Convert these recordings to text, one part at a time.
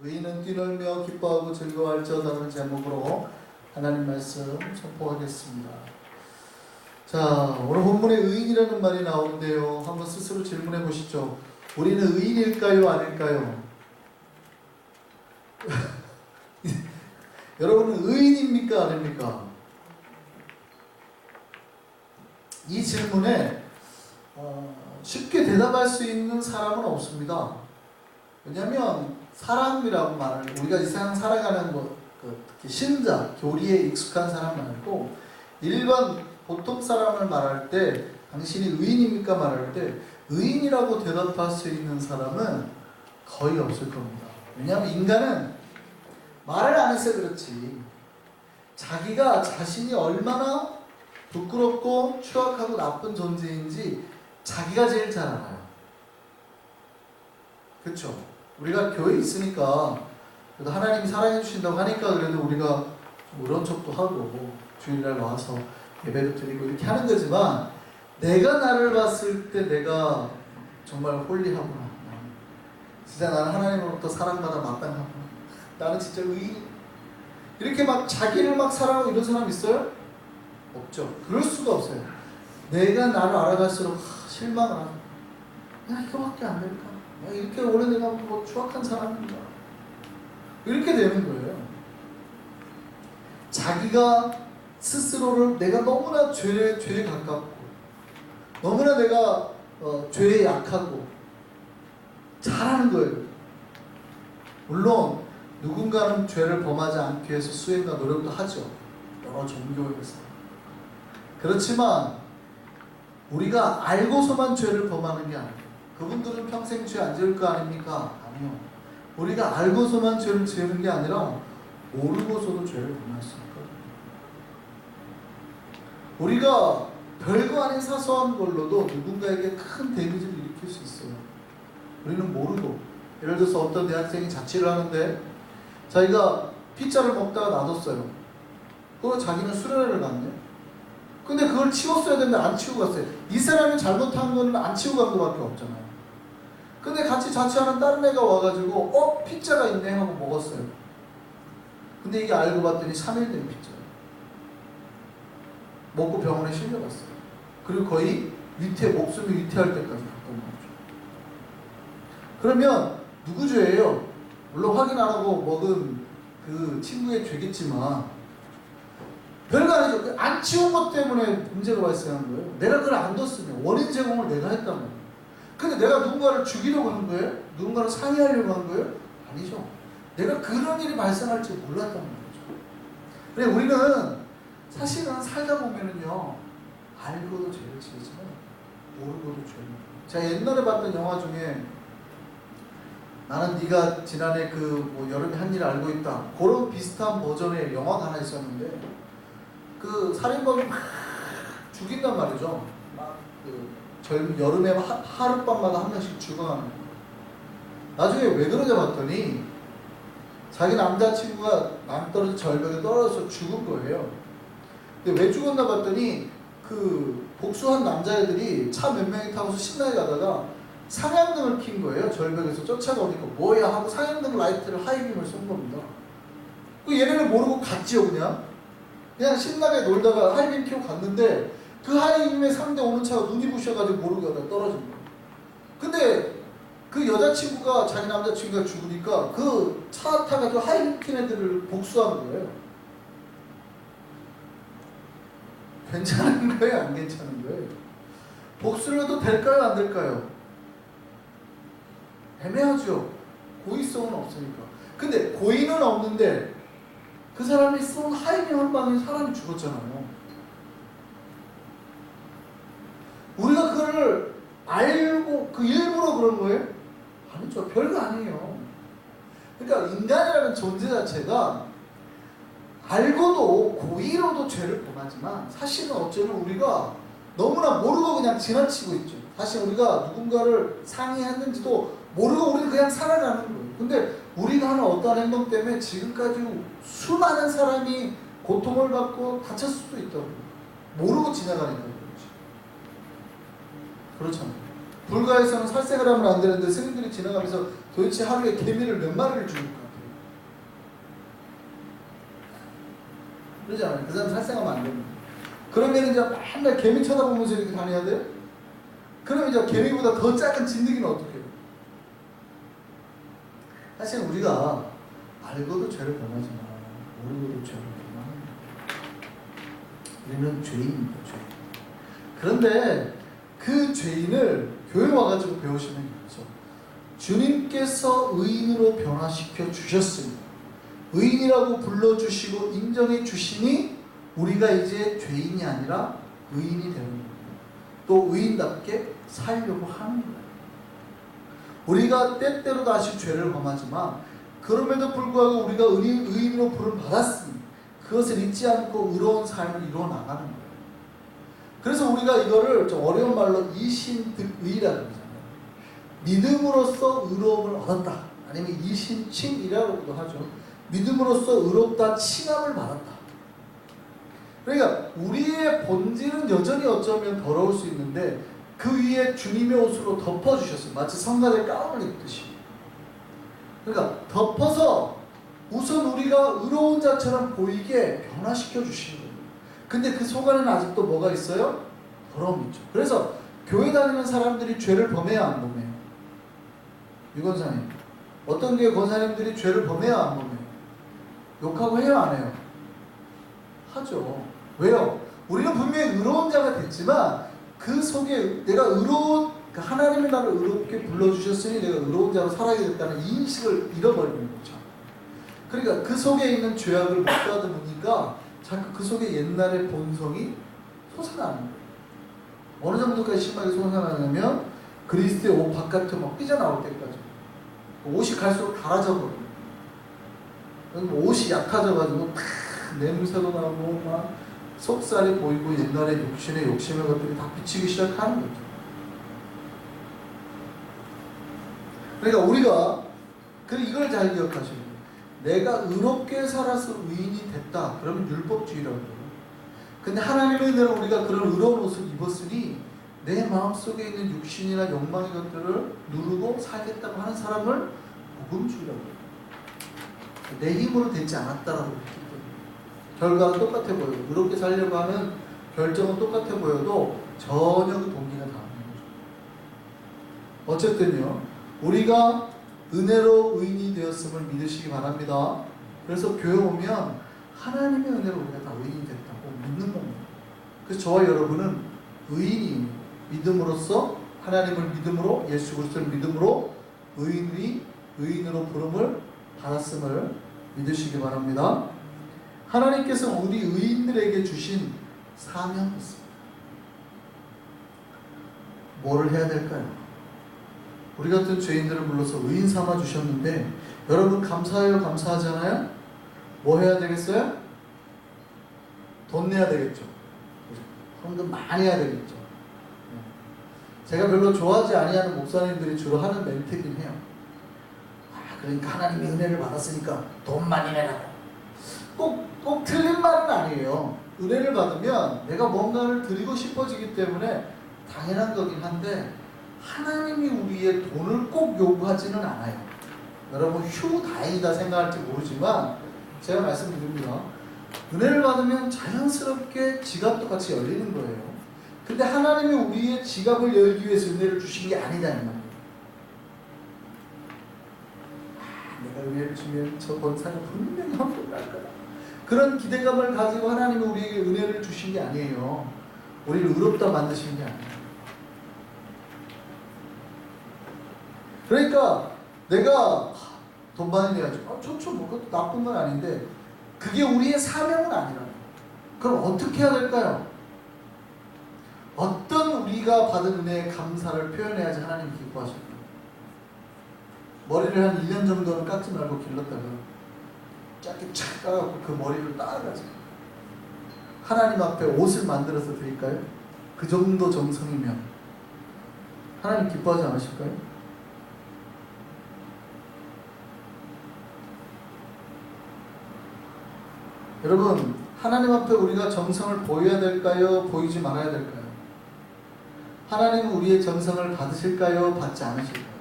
의인은 뛰놀며 기뻐하고 즐거워할지어다는 제목으로 하나님 말씀 선포하겠습니다. 자, 오늘 본문에 의인이라는 말이 나오는데요. 한번 스스로 질문해 보시죠. 우리는 의인일까요, 아닐까요? 여러분은 의인입니까, 아닙니까? 이 질문에 어, 쉽게 대답할 수 있는 사람은 없습니다. 왜냐하면 사람이라고 말을 우리가 이 세상 살아가는 뭐, 그 특히 신자, 교리에 익숙한 사람 말고 일반 보통 사람을 말할 때 당신이 의인입니까 말할 때 의인이라고 대답할 수 있는 사람은 거의 없을 겁니다. 왜냐하면 인간은 말을 안 해서 그렇지 자기가 자신이 얼마나 부끄럽고 추악하고 나쁜 존재인지 자기가 제일 잘 알아요. 그렇죠? 우리가 교회에 있으니까 그래도 하나님이 사랑해 주신다고 하니까 그래도 우리가 좀 그런 척도 하고 주일날 와서 예배도 드리고 이렇게 하는 거지만 내가 나를 봤을 때 내가 정말 홀리하구나. 진짜 나는 하나님으로부터 사랑받아 마땅하구나. 나는 진짜 의인. 이렇게 막 자기를 막 사랑하고 이런 사람 있어요? 없죠. 그럴 수가 없어요. 내가 나를 알아갈수록 하, 실망을 하고 야 이거밖에 안 될까? 야, 이렇게 오래 내가 뭐 추악한 사람인가? 이렇게 되는 거예요. 자기가 스스로를 내가 너무나 죄에 죄에 가깝고 너무나 내가 어, 죄에 약하고 잘하는 거예요. 물론 누군가는 죄를 범하지 않기 위해서 수행과 노력도 하죠. 여러 종교에서. 그렇지만 우리가 알고서만 죄를 범하는 게 아니에요. 그분들은 평생 죄 안 지을 거 아닙니까? 아니요. 우리가 알고서만 죄를 지는 게 아니라 모르고서도 죄를 범할 수 있거든요. 우리가 별거 아닌 사소한 걸로도 누군가에게 큰 데미지를 일으킬 수 있어요. 우리는 모르고 예를 들어서 어떤 대학생이 자취를 하는데 자기가 피자를 먹다가 놔뒀어요. 그걸 자기는 수련회를 갔네. 근데 그걸 치웠어야 되는데 안 치우고 갔어요. 이 사람이 잘못한 거는 안 치우고 간 거밖에 없잖아요. 근데 같이 자취하는 다른 애가 와가지고 어? 피자가 있네 하고 먹었어요. 근데 이게 알고 봤더니 3일 된 피자예요. 먹고 병원에 실려갔어요. 그리고 거의 위태, 목숨이 위태할 때까지 갔던 거죠. 그러면 누구 죄예요? 물론 확인 안 하고 먹은 그 친구의 죄겠지만 별거 아니죠. 그안 치운 것 때문에 문제가 발생한 거예요. 내가 그걸 안 뒀으면 원인 제공을 내가 했단 말이에요. 근데 내가 누군가를 죽이려고 한 거예요? 누군가를 상해하려고 한 거예요? 아니죠. 내가 그런 일이 발생할 줄 몰랐단 말이죠. 근데 우리는 사실은 살다 보면은요, 알고도 죄를 지지만 모르고도 죄를. 제가 옛날에 봤던 영화 중에 나는 네가 지난해 그 뭐 여름에 한 일 알고 있다. 그런 비슷한 버전의 영화가 하나 있었는데 그 살인범이 막 죽인단 말이죠. 막그 젊 여름에 하, 하룻밤마다 한 명씩 죽어가는 거. 나중에 왜 그러냐 봤더니 자기 남자친구가 남떨어진 절벽에 떨어져서 죽은 거예요. 근데 왜 죽었나 봤더니 그 복수한 남자애들이 차 몇 명이 타고서 신나게 가다가 상향등을 킨 거예요. 절벽에서 쫓아가니까 뭐야 하고 상향등 라이트를 하이빔을 쏜 겁니다. 그 얘네는 모르고 갔지요 그냥. 그냥 신나게 놀다가 하이빔 켜고 갔는데 그 하이빔에 상대 오는 차가 눈이 부셔가지고 모르고 가다 떨어진 거예요. 근데 그 여자친구가 자기 남자친구가 죽으니까 그 차 타가지고 하이빔 킨 애들을 복수하는 거예요. 괜찮은 거예요? 안 괜찮은 거예요? 복수를 해도 될까요? 안 될까요? 애매하죠. 고의성은 없으니까. 근데 고의는 없는데 그 사람이 쏜 하이빔 한 방에 사람이 죽었잖아요. 우리가 그걸 알고 그 일부러 그런 거예요? 아니죠. 별거 아니에요. 그러니까 인간이라는 존재 자체가 알고도 고의로도 죄를 범하지만 사실은 어쩌면 우리가 너무나 모르고 그냥 지나치고 있죠. 사실 우리가 누군가를 상의했는지도 모르고 우리는 그냥 살아가는 거예요. 근데 우리가 하는 어떠한 행동 때문에 지금까지 수많은 사람이 고통을 받고 다쳤을 수도 있다고. 모르고 지나가니까 그렇지. 그렇죠. 불가에서는 살색을 하면 안 되는데 스님들이 지나가면서 도대체 하루에 개미를 몇 마리를 죽일까? 그러지 않아요. 그 사람 살생하면 안 됩니다. 그러면 이제 맨날 개미 쳐다보면서 이렇게 다녀야 돼요? 그러면 이제 개미보다 더 작은 진드기는 어떻게 해요? 사실 우리가 알고도 죄를 범하지만 모르고도 죄를 범하는 우리는 죄인입니다, 죄인. 그런데 그 죄인을 교회 와가지고 배우시면 되죠. 주님께서 의인으로 변화시켜 주셨으니 의인이라고 불러주시고 인정해 주시니 우리가 이제 죄인이 아니라 의인이 되는 겁니다. 또 의인답게 살려고 하는 거예요. 우리가 때때로 다시 죄를 범하지만 그럼에도 불구하고 우리가 의인, 의인으로 부름 받았으니 그것을 잊지 않고 의로운 삶을 이루어 나가는 거예요. 그래서 우리가 이거를 좀 어려운 말로 이신득의라고 하잖아요. 믿음으로써 의로움을 얻었다. 아니면 이신칭이라고도 하죠. 믿음으로써 의롭다 칭함을 받았다. 그러니까 우리의 본질은 여전히 어쩌면 더러울 수 있는데 그 위에 주님의 옷으로 덮어주셨어요. 마치 성가대 가운을 입듯이. 그러니까 덮어서 우선 우리가 의로운 자처럼 보이게 변화시켜 주시는 거예요. 근데 그 속 안에는 아직도 뭐가 있어요? 더러움이 있죠. 그래서 교회 다니는 사람들이 죄를 범해야 안 범해요? 유건사님. 어떤 교회 권사님들이 죄를 범해야 안 범해요? 욕하고 해요 안 해요? 하죠. 왜요? 우리는 분명히 의로운 자가 됐지만 그 속에 내가 의로운 그 하나님이 나를 의롭게 불러주셨으니 내가 의로운 자로 살아야 됐다는 이 인식을 잃어버리는 거죠. 그러니까 그 속에 있는 죄악을 못 가다보니까 자꾸 그 속에 옛날의 본성이 솟아나는 거예요. 어느 정도까지 심하게 솟아나냐면 그리스도의 옷 바깥에 막 삐져나올 때까지 옷이 갈수록 달아져 버려요. 옷이 약해져가지고 탁 냄새도 나고 막 속살이 보이고 옛날의 육신의 욕심의 것들이 다 비치기 시작하는 거죠. 그러니까 우리가 그 이걸 잘 돼요. 내가 의롭게 살아서 의인이 됐다. 그러면 율법주의라고 해요. 근데 하나님의 은혜로 우리가 그런 의로운 옷을 입었으니 내 마음속에 있는 육신이나 욕망의 것들을 누르고 살겠다고 하는 사람을 복음주의라고 해요. 내 힘으로 되지 않았다라고 했기 때문에 결과는 똑같아 보여요. 의롭게 살려고 하는 결정은 똑같아 보여도 전혀 그 동기가 다른 거죠. 어쨌든요, 우리가 은혜로 의인이 되었음을 믿으시기 바랍니다. 그래서 교회 오면 하나님의 은혜로 우리가 다 의인이 됐다고 믿는 겁니다. 그래서 저와 여러분은 의인이 믿음으로써 하나님을 믿음으로 예수 그리스도를 믿음으로 의인이 의인으로 부름을 받았음을 믿으시기 바랍니다. 하나님께서 우리 의인들에게 주신 사명이 있습니다. 뭐를 해야 될까요? 우리 같은 죄인들을 불러서 의인 삼아 주셨는데 여러분 감사해요 감사하잖아요? 뭐 해야 되겠어요? 돈 내야 되겠죠. 헌금 많이 해야 되겠죠. 네. 제가 별로 좋아하지 아니하는 목사님들이 주로 하는 멘트긴 해요. 아, 그러니까 하나님의 은혜를 받았으니까 돈 많이 내라. 꼭, 꼭 틀린 말은 아니에요. 은혜를 받으면 내가 뭔가를 드리고 싶어지기 때문에 당연한 거긴 한데 하나님이 우리의 돈을 꼭 요구하지는 않아요. 여러분 휴 다행이다 생각할지 모르지만 제가 말씀드립니다. 은혜를 받으면 자연스럽게 지갑도 같이 열리는 거예요. 근데 하나님이 우리의 지갑을 열기 위해서 은혜를 주신 게 아니다는 말이에요. 아, 내가 은혜를 주면 저 권사가 분명히 환불할 거다. 그런 기대감을 가지고 하나님이 우리에게 은혜를 주신 게 아니에요. 우리를 의롭다 만드신 게 아니에요. 그러니까 내가 돈 많이 내야지. 아, 좋죠. 뭐 그것도 나쁜 건 아닌데 그게 우리의 사명은 아니라. 그럼 어떻게 해야 될까요? 어떤 우리가 받은 은혜의 감사를 표현해야지 하나님 기뻐하실까요? 머리를 한 1년 정도는 깎지 말고 길렀다가 짧게 착 까갖고 그 머리를 따라가지. 하나님 앞에 옷을 만들어서 드릴까요? 그 정도 정성이면 하나님 기뻐하지 않으실까요? 여러분 하나님 앞에 우리가 정성을 보여야 될까요? 보이지 말아야 될까요? 하나님은 우리의 정성을 받으실까요? 받지 않으실까요?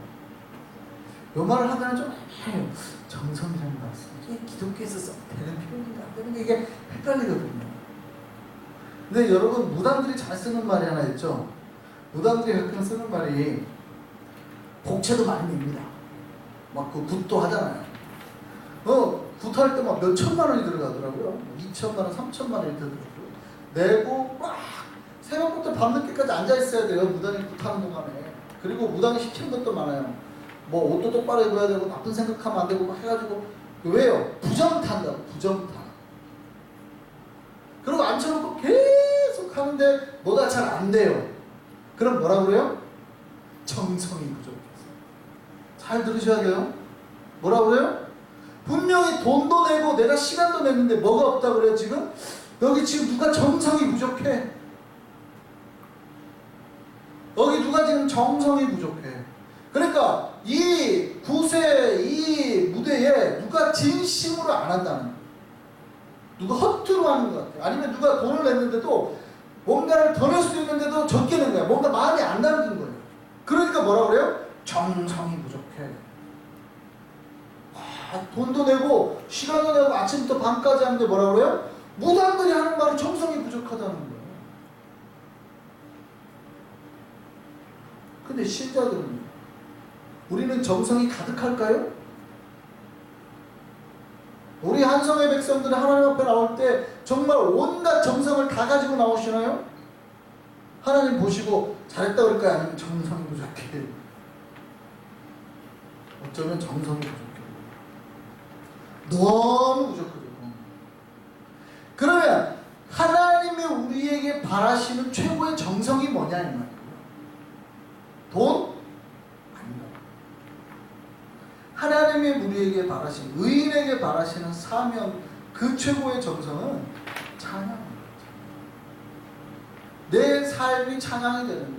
요 말을 하면 좀 애매해요. 정성이라는 말씀 이게 기독교에서 써 되는 표현인가? 그러니까 이게 헷갈리거든요. 근데 여러분 무당들이 잘 쓰는 말이 하나 있죠. 무당들이 가끔 쓰는 말이 복채도 많이 냅니다. 막그 붓도 하잖아요. 어, 붓할 때 막 몇 천만 원이 들어가더라고요. 2천만 원, 3천만 원이 들더라고요. 내고 막 새벽부터 밤늦게까지 앉아 있어야 돼요. 무당이 붓하는 동안에. 그리고 무당이 시키는 것도 많아요. 뭐 옷도 똑바로 입어야 되고 나쁜 생각하면 안 되고 막 해가지고 왜요? 부정탄다고 부정탄. 그리고 앉혀놓고 계속 하는데 뭐가 잘 안 돼요. 그럼 뭐라 그래요? 정성이 부족해서. 잘 들으셔야 돼요. 뭐라 그래요? 분명히 돈도 내고 내가 시간도 냈는데 뭐가 없다 그래요 지금? 여기 지금 누가 정성이 부족해. 여기 누가 지금 정성이 부족해. 그러니까 이 구세 이 무대에 누가 진심으로 안 한다는. 누가 허투루 하는 것 같아요. 아니면 누가 돈을 냈는데도 뭔가를 더 낼 수도 있는데도 적게 낸 거야. 뭔가 마음이 안 담긴 거예요. 그러니까 뭐라 그래요? 정성이 부족해. 아, 돈도 내고 시간도 내고 아침부터 밤까지 하는데 뭐라 그래요? 무당들이 하는 말이 정성이 부족하다는 거예요. 근데 신자들은 우리는 정성이 가득할까요? 우리 한성의 백성들이 하나님 앞에 나올 때 정말 온갖 정성을 다 가지고 나오시나요? 하나님 보시고 잘했다 그럴까요? 아니면 정성이 부족해? 어쩌면 정성이 부족해. 너무 부족하죠. 그러면 하나님이 우리에게 바라시는 최고의 정성이 뭐냐 이 말이에요. 돈? 아니다. 하나님이 우리에게 바라시는 의인에게 바라시는 사명 그 최고의 정성은 찬양입니다. 내 삶이 찬양이 되는 것.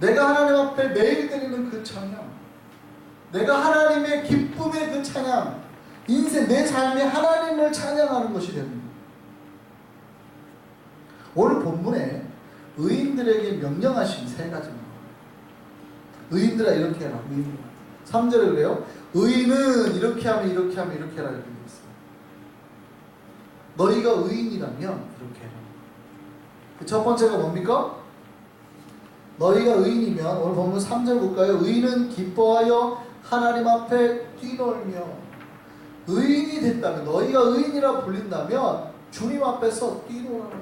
내가 하나님 앞에 매일 드리는 그 찬양. 내가 하나님의 기쁨의 그 찬양. 인생 내 삶이 하나님을 찬양하는 것이 됩니다. 오늘 본문에 의인들에게 명령하신 세 가지입니다. 의인들아 이렇게 해라. 의인들아. 3절에 그래요. 의인은 이렇게 하면 이렇게 하면 이렇게 해라 이렇게 있어요. 너희가 의인이라면 이렇게 해라. 그 첫 번째가 뭡니까? 너희가 의인이면 오늘 본문 3절 볼까요? 의인은 기뻐하여 하나님 앞에 뛰놀며 의인이 됐다면 너희가 의인이라 불린다면 주님 앞에서 뛰놀아라.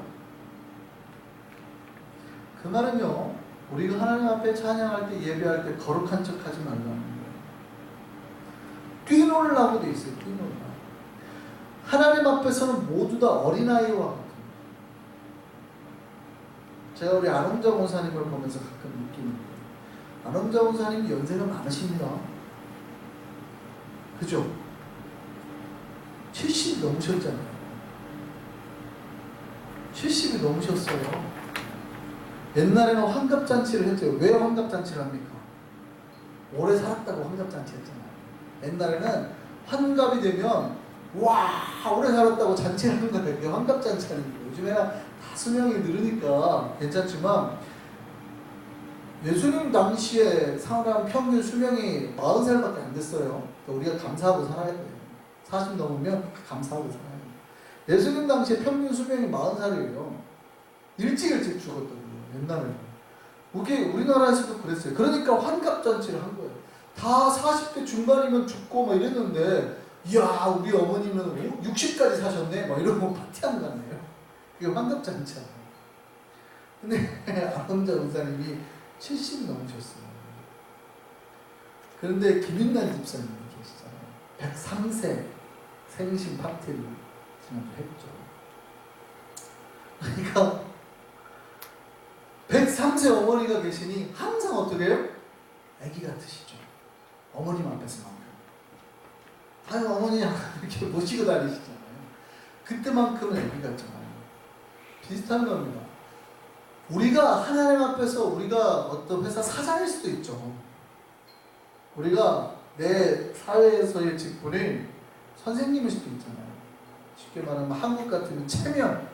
그 말은요. 우리가 하나님 앞에 찬양할 때 예배할 때 거룩한 척 하지 말라는. 뛰놀라고 돼 있어요. 뛰놀라. 하나님 앞에서는 모두 다 어린아이와 제가 우리 안홍자 원사님을 보면서 가끔 느끼는 거예요. 안홍자 원사님이 연세가 많으십니다. 그죠? 70이 넘으셨잖아요. 70이 넘으셨어요. 옛날에는 환갑잔치를 했죠. 왜 환갑잔치를 합니까? 오래 살았다고 환갑잔치 했잖아요. 옛날에는 환갑이 되면 와 오래 살았다고 잔치하는 거예요. 그게 환갑잔치 하는 거예요. 요즘에는 다 수명이 늘으니까 괜찮지만 예수님 당시에 사람 평균 수명이 40살밖에 안 됐어요. 그러니까 우리가 감사하고 살아야 돼요. 40 넘으면 감사하고 살아야 돼요. 예수님 당시에 평균 수명이 40살이에요. 일찍 일찍 죽었거든요. 옛날에는. 그게 우리나라에서도 그랬어요. 그러니까 환갑잔치를 한 거예요. 다 40대 중반이면 죽고 막 이랬는데 이야 우리 어머니는 60까지 사셨네 막 이러고 파티한 거 아니에요. 그게 환갑잔치야. 근데 아름자 원사님이 70 넘으셨어요. 그런데 김윤란 집사님이 계시잖아요. 103세 생신 파티를 지난주 했죠. 그러니까 103세 어머니가 계시니 항상 어떻게 해요? 아기 같으시죠. 어머님 앞에서만큼. 아유 어머니 이렇게 모시고 다니시잖아요. 그때만큼은 아기 같잖아요. 비슷한 겁니다. 우리가 하나님 앞에서 우리가 어떤 회사 사장일 수도 있죠. 우리가 내 사회에서의 직분이 선생님일 수도 있잖아요. 쉽게 말하면 한국 같으면 체면,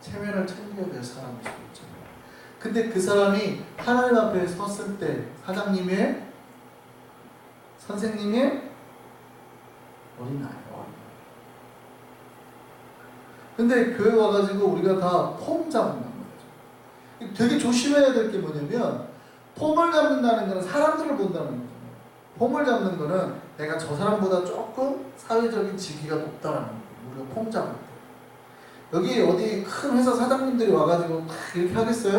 체면을 챙겨야 될 사람일 수도 있잖아요. 근데 그 사람이 하나님 앞에 섰을 때 사장님의 선생님의 어린아이. 근데 교회 와가지고 우리가 다 폼 잡는 거죠. 되게 조심해야 될 게 뭐냐면 폼을 잡는다는 거는 사람들을 본다는 거죠. 폼을 잡는 거는 내가 저 사람보다 조금 사회적인 지위가 높다는 거예요. 우리가 폼 잡을 때. 여기 어디 큰 회사 사장님들이 와가지고 막 이렇게 하겠어요?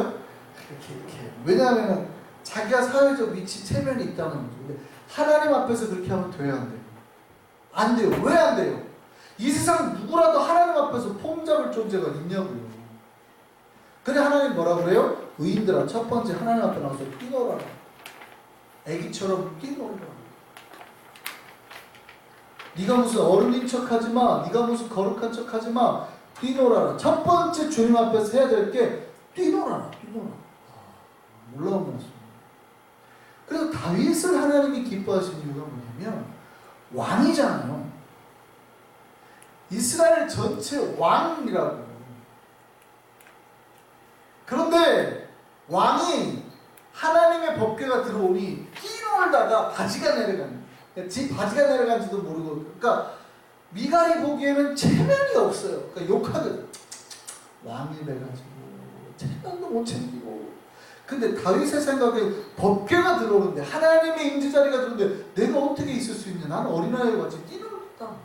이렇게 이렇게. 왜냐하면 자기가 사회적 위치 체면이 있다는 거죠. 근데 하나님 앞에서 그렇게 하면 돼요, 안 돼요? 안 돼요. 왜 안 돼요? 이 세상 누구라도 하나님 앞에서 폼 잡을 존재가 있냐고요. 그래 하나님 뭐라 그래요? 의인들아 첫 번째 하나님 앞에 나와서 뛰놀아라. 애기처럼 뛰놀아라. 네가 무슨 어른인 척하지 마. 네가 무슨 거룩한 척하지 마. 뛰놀아라. 첫 번째 주님 앞에서 해야 될 게 뛰놀아라. 뛰놀아. 아, 놀라운 말씀. 그래서 다윗을 하나님이 기뻐하신 이유가 뭐냐면 왕이잖아요. 이스라엘 전체 왕이라고. 그런데 왕이 하나님의 법궤가 들어오니 뛰놀다가 바지가 내려가는 거예요. 지 바지가 내려간지도 모르고 그러니까 미갈이 보기에는 체면이 없어요. 그러니까 욕하거든. 왕이 돼가지고 체면도 못 챙기고 근데 다윗의 생각에 법궤가 들어오는데 하나님의 임재 자리가 들어오는데 내가 어떻게 있을 수 있냐? 나는 어린아이 같이 뛰놀았다.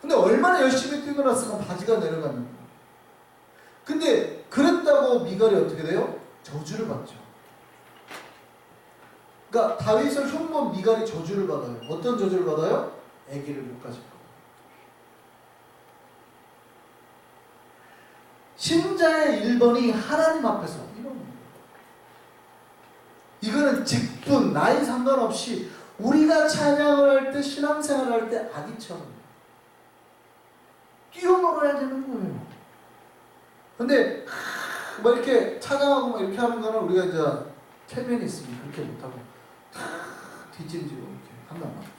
근데 얼마나 열심히 뛰놀았으면 바지가 내려가는 거야. 근데 그랬다고 미갈이 어떻게 돼요? 저주를 받죠. 그러니까 다윗을 흉본 미갈이 저주를 받아요. 어떤 저주를 받아요? 아기를 못 가질 거. 신자의 1번이 하나님 앞에서 이런. 이거는 직분, 나이 상관없이 우리가 찬양을 할 때, 신앙생활을 할때 아기처럼 뛰어놀아야 되는 거예요. 근데 뭐 이렇게 찬양하고 막 이렇게 하는 거는 우리가 이제 체면이 있으니 그렇게 못하고 뒤짐지고 이렇게 한단 말이죠.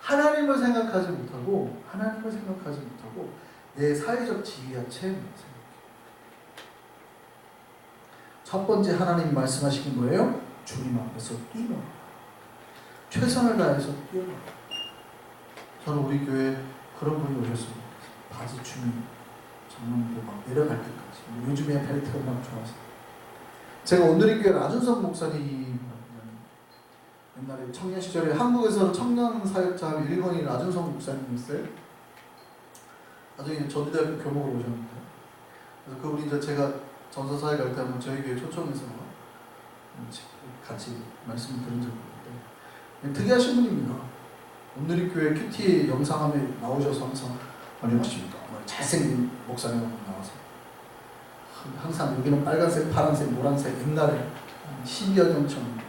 하나님을 생각하지 못하고 하나님을 생각하지 못하고 내 사회적 지위와 체험을 생각해요. 첫 번째 하나님 말씀하시는 거예요. 주님 앞에서 뛰노라. 최선을 다해서 뛰노라. 저는 우리 교회 그런 분이 오셨습니다. 바지 춤이 정말 막 내려갈 때까지. 요즘에 벨트가 막 좋아서. 제가 오늘의 교회 라준성 목사님 옛날에 청년 시절에 한국에서 청년 사역자 하면 일본인 라준성 목사님이었어요. 나중에 전주대학교 교목으로 오셨는데 그래서 그분이 이제 제가 전서사에 갈때 한번 저희 교회 초청해서 같이 말씀을 들은 적이 있는데 특이하신 분입니다. 오늘의 교회 큐티 영상함에 나오셔서 항상 안녕하십니까 뭐 잘생긴 목사님 나와서 항상 여기는 빨간색, 파란색, 노란색 옛날에 한 10여 년처럼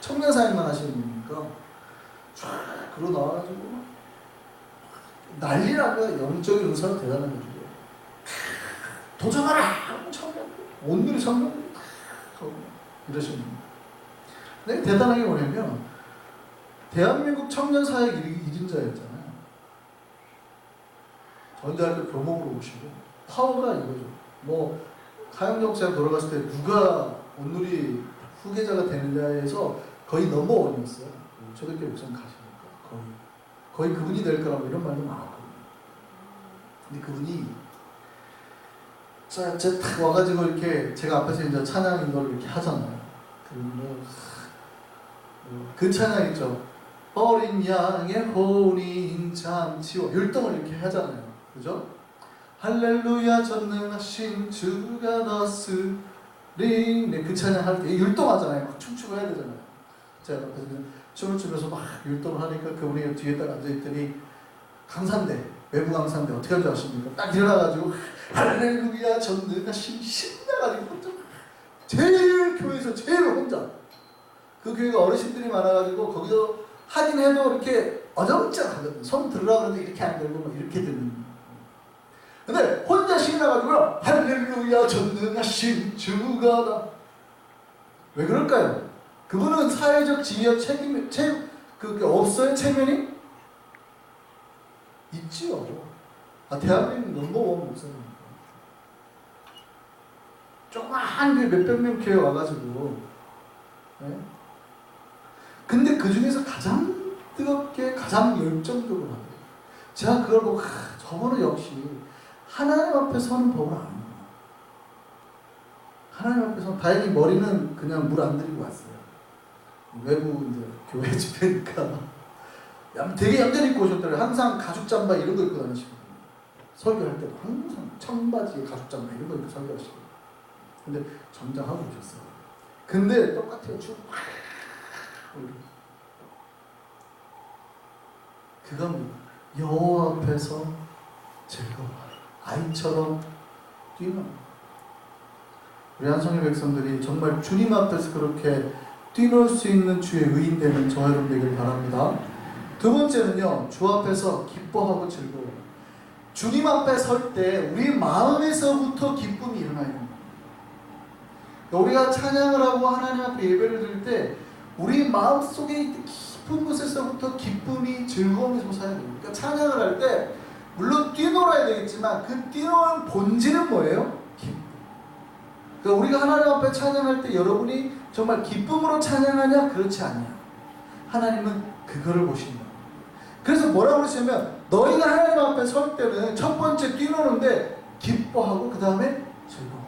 청년 사역만 하시는 분이니까 쫙 그러고 나와가지고 난리나고요. 영적인 은사가 대단해가지고 도전하라! 청년 오늘의 청년 이러시는 분. 근데 대단한 게 뭐냐면 대한민국 청년 사역 1인자였잖아요. 전대학교 교목으로 오시고 파워가 이거죠. 뭐 하영역사에 돌아갔을 때 누가 오늘이 후계자가 되느냐에서 거의 넘버원이었어요. 초등학교 목사님 가시니까 거의 거의 그분이 될 거라고 이런 말도 많았거든요. 근데 그분이 자, 제딱 와가지고 이렇게 제가 앞에서 이제 찬양인 걸 이렇게 하잖아요. 그러면 그 찬양 있죠. 어린 양의 혼인 잠시와 율동을 이렇게 하잖아요. 그죠? 할렐루야 전능하신 주가 다스리 네, 그 찬양 할때 율동하잖아요. 막 춤추고 해야 되잖아요. 제가 앞에서 춤을 추면서 막 율동을 하니까 그분이 뒤에 딱 앉아있더니 강산대 외부 강산대 어떻게 할 줄 아십니까? 딱 일어나가지고 할렐루야 전능하신 신나가지고 제일 교회에서 제일 혼자 그 교회가 어르신들이 많아가지고 거기서 하긴 해도 이렇게 어정쩡하거든 손 들으라 그러는데 이렇게 안 들고 막 이렇게 드는 근데 혼자 신나가지고 할렐루야 전능하신 주가다 왜 그럴까요? 그분은 사회적 지위와 책임, 책, 그게 없어요? 체면이? 있지요. 아, 대한민국 넘버원 목사님. 조그만 그 몇백 명 교회 와가지고, 네? 근데 그 중에서 가장 뜨겁게, 가장 열정적으로 하대요. 제가 그걸 보고, 아, 저거는 역시 하나님 앞에 서는 법을 압니다. 하나님 앞에 서 다행히 머리는 그냥 물 안 들이고 왔어요. 외부 이제 교회 집회니까 얌- 되게 얌전히 입고 오셨더라고요. 항상 가죽 잠바 이런 거 입고 다니시거든요. 설교할 때도 항상 청바지에 가죽 잠바 이런 거 입고 설교하시고 근데 정장하고 오셨어요. 근데 똑같아요. 쭉 그겁니다. 여호와 앞에서 즐거워. 아이처럼 뛰는. 우리 한성의 백성들이 정말 주님 앞에서 그렇게 뛰놀 수 있는 주의 의인 되는 저 여러분 되길 바랍니다. 두 번째는요, 주 앞에서 기뻐하고 즐거워. 주님 앞에 설 때 우리 마음에서부터 기쁨이 일어나야. 우리가 찬양을 하고 하나님 앞에 예배를 드릴 때 우리 마음 속에 깊은 곳에서부터 기쁨이 즐거움이 솟아야 됩니다. 그러니까 찬양을 할 때 물론 뛰놀아야 되겠지만 그 뛰노는 본질은 뭐예요? 그러니까 우리가 하나님 앞에 찬양할 때 여러분이 정말 기쁨으로 찬양하냐? 그렇지 않냐. 하나님은 그거를 보신다. 그래서 뭐라고 그러시냐면 너희가 하나님 앞에 설 때는 첫 번째 뛰노는데 기뻐하고 그 다음에 즐거워.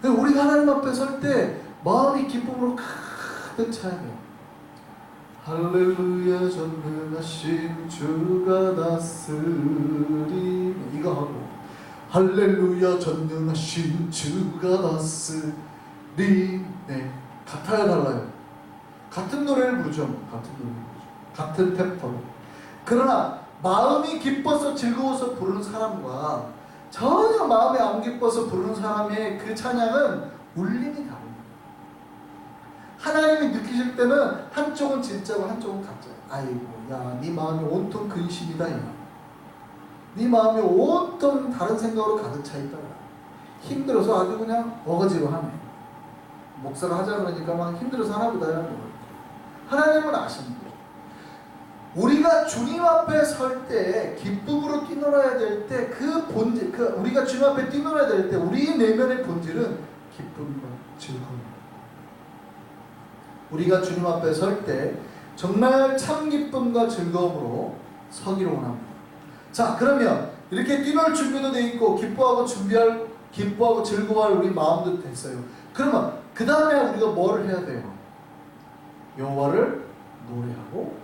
그러니까 우리가 하나님 앞에 설 때 마음이 기쁨으로 가득 차야 돼요. 할렐루야 전능하신 주가 다스리. 이거 하고. 할렐루야 전능하신 주가 다스리. 네 같아요 달라요. 같은 노래를 부르죠 같은 노래를 부르죠. 같은 템포로 그러나 마음이 기뻐서 즐거워서 부르는 사람과 전혀 마음이 안 기뻐서 부르는 사람의 그 찬양은 울림이 다릅니다 하나님이 느끼실 때는 한쪽은 진짜고 한쪽은 가짜예요. 아이고, 야, 네 마음이 온통 근심이다. 야. 네 마음이 온통 다른 생각으로 가득 차 있다. 야. 힘들어서 아주 그냥 어거지로 하네. 목사가 하자 그러니까 막 힘들어서 하나 보다. 야. 하나님은 아십니다. 우리가 주님 앞에 설 때 기쁨으로 뛰놀아야 될 때 그 본질, 그 우리가 주님 앞에 뛰놀아야 될 때 우리 내면의 본질은 기쁨과 즐거움. 우리가 주님 앞에 설 때 정말 참 기쁨과 즐거움으로 서기로 원합니다. 자, 그러면 이렇게 뛰놀 준비도 돼 있고 기뻐하고 준비할 기뻐하고 즐거워할 우리 마음도 됐어요. 그러면 그 다음에 우리가 뭐를 해야 돼요? 여호와를 노래하고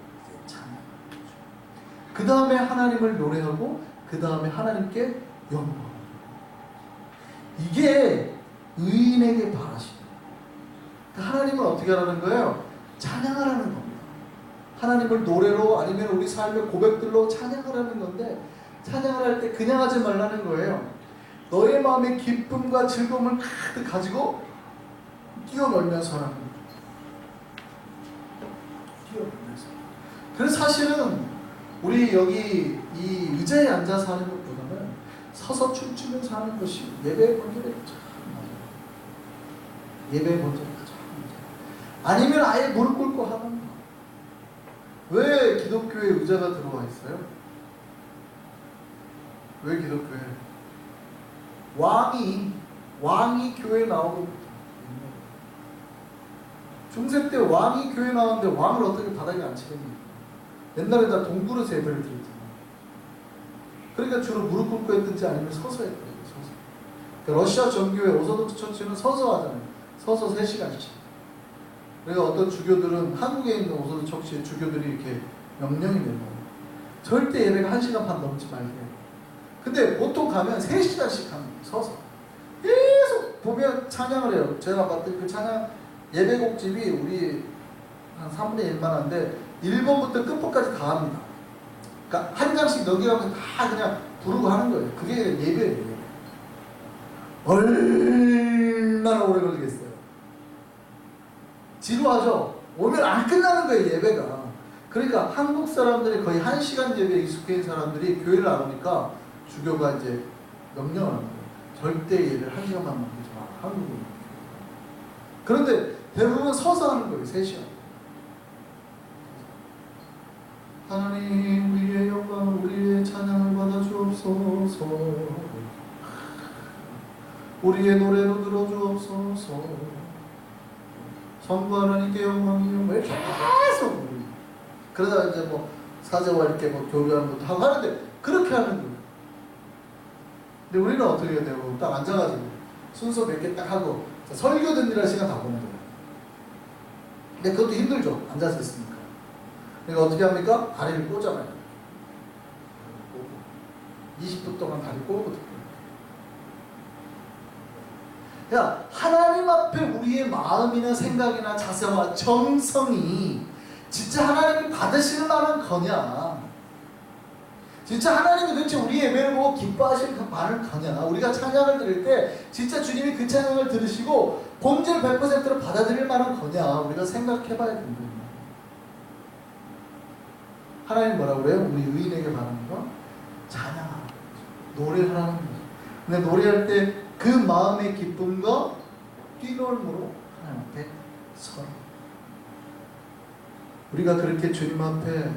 찬양하는 거죠. 그 다음에 하나님을 노래하고 그 다음에 하나님께 영광. 이게 의인에게. 그러니까 하나님은 어떻게 하라는 거예요? 찬양하라는 겁니다. 하나님을 노래로 아니면 우리 삶의 고백들로 찬양하라는 건데 찬양을 할 때 그냥 하지 말라는 거예요. 너의 마음에 기쁨과 즐거움을 가득 가지고 뛰어놀면서 하는 겁니다. 뛰어놀면서. 그래서 사실은 우리 여기 이 의자에 앉아서 하는 것보다는 서서 춤추면서 하는 것이 예배의 본질이 참 맞아요. 예배의 맞 아니면 아예 무릎 꿇고 하는 거. 왜 기독교에 의자가 들어와 있어요? 왜 기독교에? 왕이 왕이 교회 나오고 중세 때 왕이 교회 나오는데 왕을 어떻게 바닥에 앉히겠니? 옛날에 다 동굴에서 예배를 드렸잖아. 그러니까 주로 무릎 꿇고 했든지 아니면 서서. 서서. 그러니까 러시아 정교회 오소독스 처치는 서서 하잖아요. 서서 3시간씩. 그러니까 어떤 주교들은 한국에 있는 처치의 주교들이 이렇게 명령이 내는 거예요. 절대 예배가 1시간 반 넘지 말게. 근데 보통 가면 3시간씩 합니다. 서서. 계속 보면 찬양을 해요. 제가 봤더니 그 찬양 예배곡집이 우리 한 3분의 1만 한데 1번부터 끝부까지 다 합니다. 그러니까 한 장씩 넘겨가면 다 그냥 부르고 하는 거예요. 그게 예배예요. 예배. 얼마나 오래 걸리겠어요. 지루하죠? 오면 안 끝나는 거예요, 예배가. 그러니까 한국 사람들이 거의 한 시간 예배에 익숙해 있는 사람들이 교회를 안 오니까 주교가 이제 명령을 하는 거예요. 절대 예배를 한 시간만 넘기지 마. 한국은. 그런데 대부분 서서 하는 거예요, 3시간. 하나님 우리의 영광 우리의 찬양을 받아 주옵소서 우리의 노래로 들어 주옵소서 성부 하나님께 영광이요 뭐 계속. 그러다 이제 뭐 사제와 이렇게 뭐 교류하는 것도 하고 하는데 그렇게 하는 거예요. 근데 우리는 어떻게 해야 되고 딱 앉아가지고 순서 몇 개 딱 하고 자, 설교 듣느라 시간 다 보는 거예요. 근데 그것도 힘들죠. 앉아서 있으니까. 그러니까 어떻게 합니까? 다리를 꽂아봐요. 20분 동안 다리 꼬 야, 하나님 앞에 우리의 마음이나 생각이나 자세와 정성이 진짜 하나님이 받으시는 만한 거냐? 진짜 하나님이 도대체 우리의 예배를 보고 기뻐하시는 그 말을 거냐? 우리가 찬양을 드릴 때 진짜 주님이 그 찬양을 들으시고 본질 100%로 받아들일 만한 거냐? 우리가 생각해 봐야 된다. 하나님 뭐라고 그래요? 우리 의인에게 바라는 거? 찬양하는 거죠. 노래를 하는 거죠. 근데 노래할 때 그 마음의 기쁨과 뛰놀므로 하나님 앞에 서라. 우리가 그렇게 주님 앞에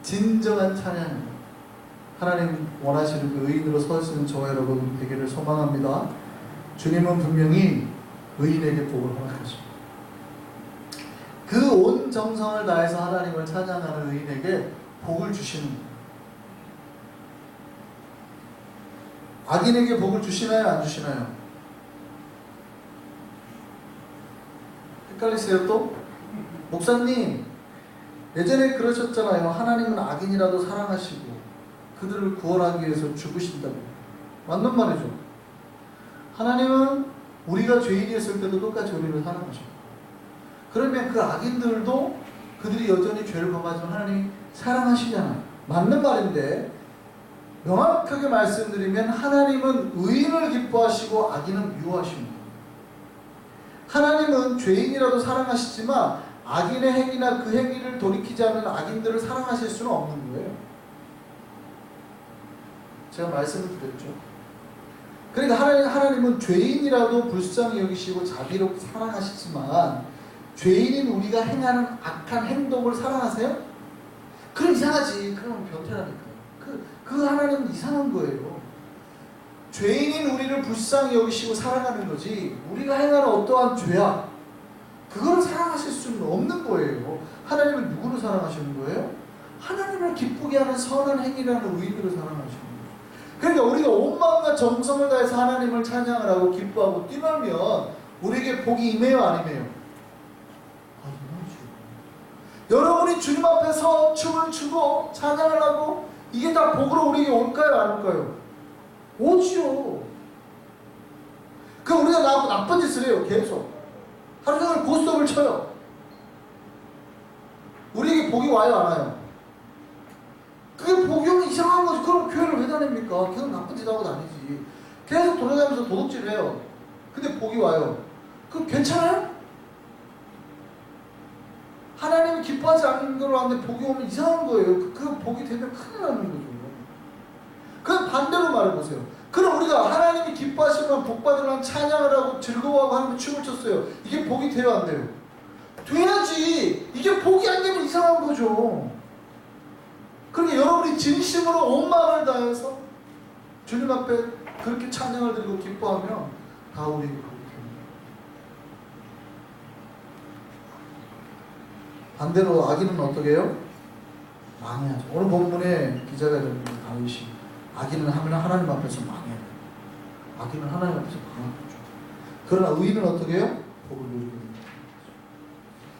진정한 찬양 하나님 원하시는 그 의인으로 설수 있는 저와 여러분 되기를 소망합니다. 주님은 분명히 의인에게 복을 허락하십니다. 그 온 정성을 다해서 하나님을 찬양하는 의인에게 복을 주시는 거예요. 악인에게 복을 주시나요? 안 주시나요? 헷갈리세요 또? 목사님 예전에 그러셨잖아요. 하나님은 악인이라도 사랑하시고 그들을 구원하기 위해서 죽으신다고. 맞는 말이죠. 하나님은 우리가 죄인이었을 때도 똑같이 우리를 사랑하시고 그러면 그 악인들도 그들이 여전히 죄를 범하지만 하나님이 사랑하시잖아요. 맞는 말인데 명확하게 말씀드리면 하나님은 의인을 기뻐하시고 악인은 미워하십니다. 하나님은 죄인이라도 사랑하시지만 악인의 행위나 그 행위를 돌이키지 않는 악인들을 사랑하실 수는 없는 거예요. 제가 말씀을 드렸죠. 그러니까 하나님, 하나님은 죄인이라도 불쌍히 여기시고 자비롭게 사랑하시지만 죄인인 우리가 행하는 악한 행동을 사랑하세요? 그럼 이상하지. 그럼 변태라니까. 그, 그 하나님은 이상한 거예요. 죄인인 우리를 불쌍히 여기시고 사랑하는 거지. 우리가 행하는 어떠한 죄악, 그걸 사랑하실 수는 없는 거예요. 하나님을 누구로 사랑하시는 거예요? 하나님을 기쁘게 하는 선한 행위라는 의미로 사랑하시는 거예요. 그러니까 우리가 온 마음과 정성을 다해서 하나님을 찬양을 하고 기뻐하고 뛰놀면 우리에게 복이 임해요, 안 임해요? 여러분이 주님 앞에서 춤을 추고 찬양을 하고 이게 다 복으로 우리에게 올까요, 안 올까요? 오지요. 그 우리가 나하고 나쁜 짓을 해요, 계속. 하루 종일 고스톱을 쳐요. 우리에게 복이 와요, 안 와요? 그게 복이 오면 이상한 거지. 그럼 교회를 왜 다닙니까? 계속 나쁜 짓 하고 다니지. 계속 돌아다니면서 도둑질 해요. 근데 복이 와요. 그럼 괜찮아요? 하나님이 기뻐하지 않는 걸로 하는데 복이 오면 이상한 거예요. 그, 그 복이 되면 큰일 나는 거죠. 그럼 반대로 말해보세요. 그럼 우리가 하나님이 기뻐하시면 복 받으려면 찬양을 하고 즐거워하고 하는 춤을 췄어요. 이게 복이 돼요, 안 돼요? 돼야지. 이게 복이 안 되면 이상한 거죠. 그러니까 여러분이 진심으로 온 마음을 다해서 주님 앞에 그렇게 찬양을 드리고 기뻐하면 다 우리 복이 됩니다. 반대로 악인은 어떻게 해요? 망해야죠. 오늘 본문에 기자가 여러분 다윗이 악인은 하면 하나님 앞에서 망해요. 악인은 하나님 앞에서 망하는 거죠. 그러나 의인은 어떻게 해요? 복을 누리게.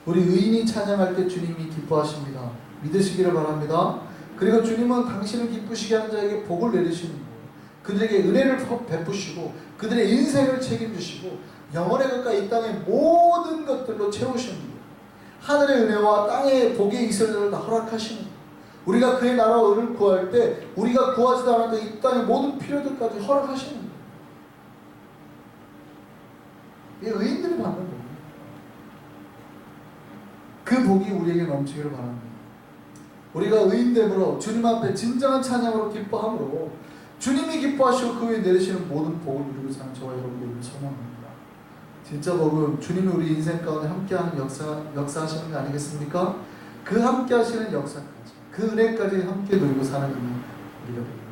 우리 의인이 찬양할 때 주님이 기뻐하십니다. 믿으시기를 바랍니다. 그리고 주님은 당신을 기쁘시게 하는 자에게 복을 내리시는 거예요. 그들에게 은혜를 베푸시고 그들의 인생을 책임지시고 영원에 가까이 이 땅의 모든 것들로 채우시는 거예요. 하늘의 은혜와 땅의 복의 다 허락하시는. 우리가 그의 나라와 의를 구할 때 우리가 구하지도 않았던 이 땅의 모든 필요들까지 허락하시는. 이 의인들이 받는 거예요. 그 복이 우리에게 넘치기를 바랍니다. 우리가 의인됨으로 주님 앞에 진정한 찬양으로 기뻐함으로 주님이 기뻐하시고 그 위에 내리시는 모든 복을 누리고 사는 저와 여러분들을 소망합니다. 진짜 복은 주님이 우리 인생 가운데 함께하는 역사 역사하시는 거 아니겠습니까? 그 함께하시는 역사까지 그 은혜까지 함께 누리고 사는 우리가 됩니다.